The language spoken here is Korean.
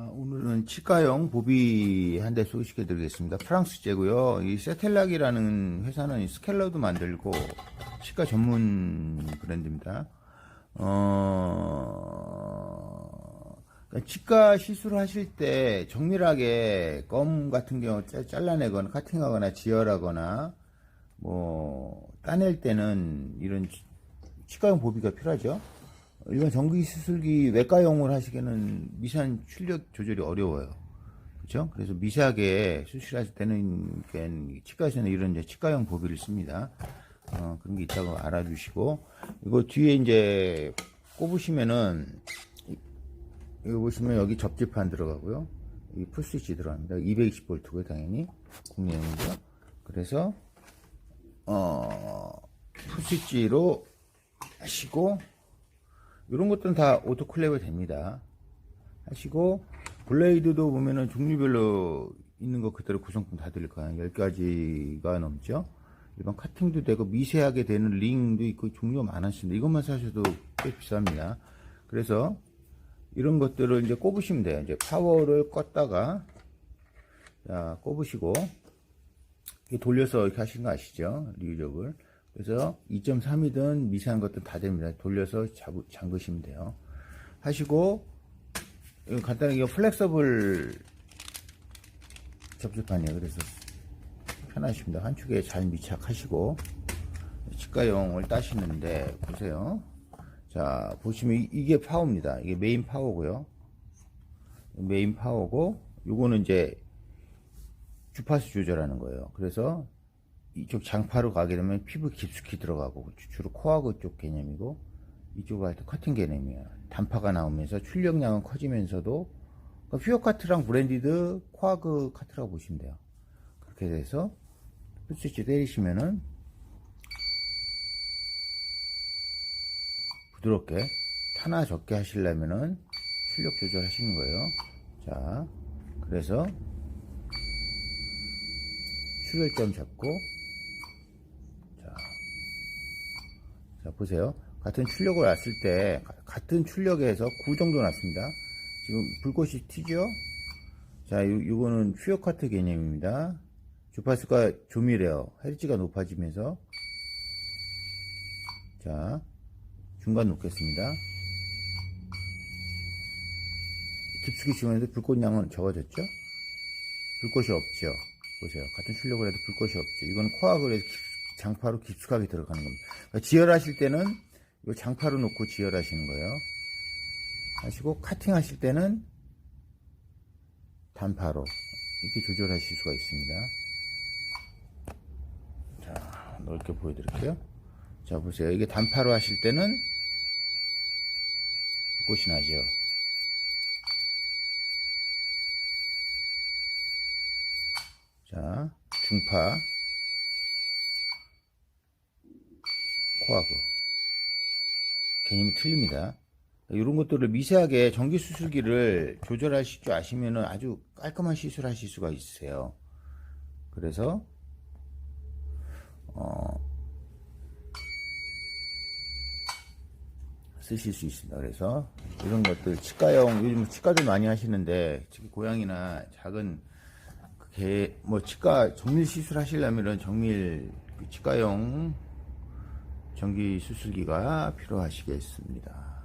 아, 오늘은 치과용 보비 한 대 소개시켜 드리겠습니다. 프랑스제고요. 이 세텔락이라는 회사는 이 스켈러도 만들고 치과 전문 브랜드입니다. 어, 그러니까 치과 시술을 하실 때 정밀하게 껌 같은 경우 짜- 잘라내거나 카팅하거나 지혈하거나 뭐 따낼 때는 이런 치- 치과용 보비가 필요하죠. 일반 전기 수술기 외과용을 하시기에는 미세한 출력 조절이 어려워요. 그렇죠? 그래서 미세하게 수술하실 때는 치과에서는 이런 이제 치과용 보비를 씁니다. 어, 그런 게 있다고 알아주시고 이거 뒤에 이제 꼽으시면은 이- 이거 보시면 여기 접지판 들어가고요. 이 풀스위치 들어갑니다. 220V고요, 당연히 국내용이죠. 그래서 어 풀스위치로 하시고 이런 것들은 다 오토클레이브 됩니다. 하시고 블레이드도 보면은 종류별로 있는 거 그대로 구성품 다 들릴 거예요. 10가지가 넘죠. 일반 카팅도 되고 미세하게 되는 링도 있고 종류가 많았습니다. 이것만 사셔도 꽤 비쌉니다. 그래서 이런 것들을 이제 꼽으시면 돼요. 이제 파워를 껐다가 자, 꼽으시고 돌려서 이렇게 하시는 거 아시죠? 리유적을. 그래서 2.3이든 미세한 것들 다 됩니다. 돌려서 잡, 잠그시면 돼요. 하시고, 간단하게 플렉서블 접지판이에요. 그래서 편하십니다. 한 축에 잘 미착하시고, 치과용을 따시는데, 보세요. 자, 보시면 이- 이게 파워입니다. 이게 메인 파워고요. 메인 파워고, 요거는 이제 주파수 조절하는 거예요. 그래서 이쪽 장파로 가게 되면 피부 깊숙이 들어가고 주로 코하고 쪽 개념이고 이쪽 할때 커팅 개념이에요. 단파가 나오면서 출력량은 커지면서도 그러니까 퓨어 카트랑 브랜디드 코아그 카트라고 보시면 돼요. 그렇게 돼서 스위치 때리시면은 부드럽게 타나 적게 하시려면은 출력 조절하시는 거예요. 자, 그래서 출혈점 잡고 자, 자 보세요. 같은 출력을 놨을 때 가- 같은 출력에서 9 정도 났습니다. 지금 불꽃이 튀죠? 자 요, 요거는 퓨어 카트 개념입니다. 주파수가 조밀해요. 헤르츠가 높아지면서. 자 중간 놓겠습니다. 깊숙이 지원해도 불꽃 양은 적어졌죠? 불꽃이 없죠. 보세요. 같은 출력을 해도 불꽃이 없죠. 이건 코악을 해서 깊- 장파로 깊숙하게 들어가는 겁니다. 그러니까 지혈하실 때는 이 장파로 놓고 지혈하시는 거예요. 하시고 카팅 하실 때는 단파로 이렇게 조절하실 수가 있습니다. 자, 넓게 보여드릴게요. 자, 보세요. 이게 단파로 하실 때는 불꽃이 나죠. 자, 중파, 코하고 개념이 틀립니다. 이런 것들을 미세하게 전기 수술기를 조절하실 줄 아시면 아주 깔끔한 시술하실 수가 있어요. 그래서 어, 쓰실 수 있습니다. 그래서 이런 것들 치과용 요즘 치과도 많이 하시는데 고양이나 작은 그 개, 뭐 치과 정밀 시술 하시려면 정밀 그 치과용 전기 수술기가 필요하시겠습니다.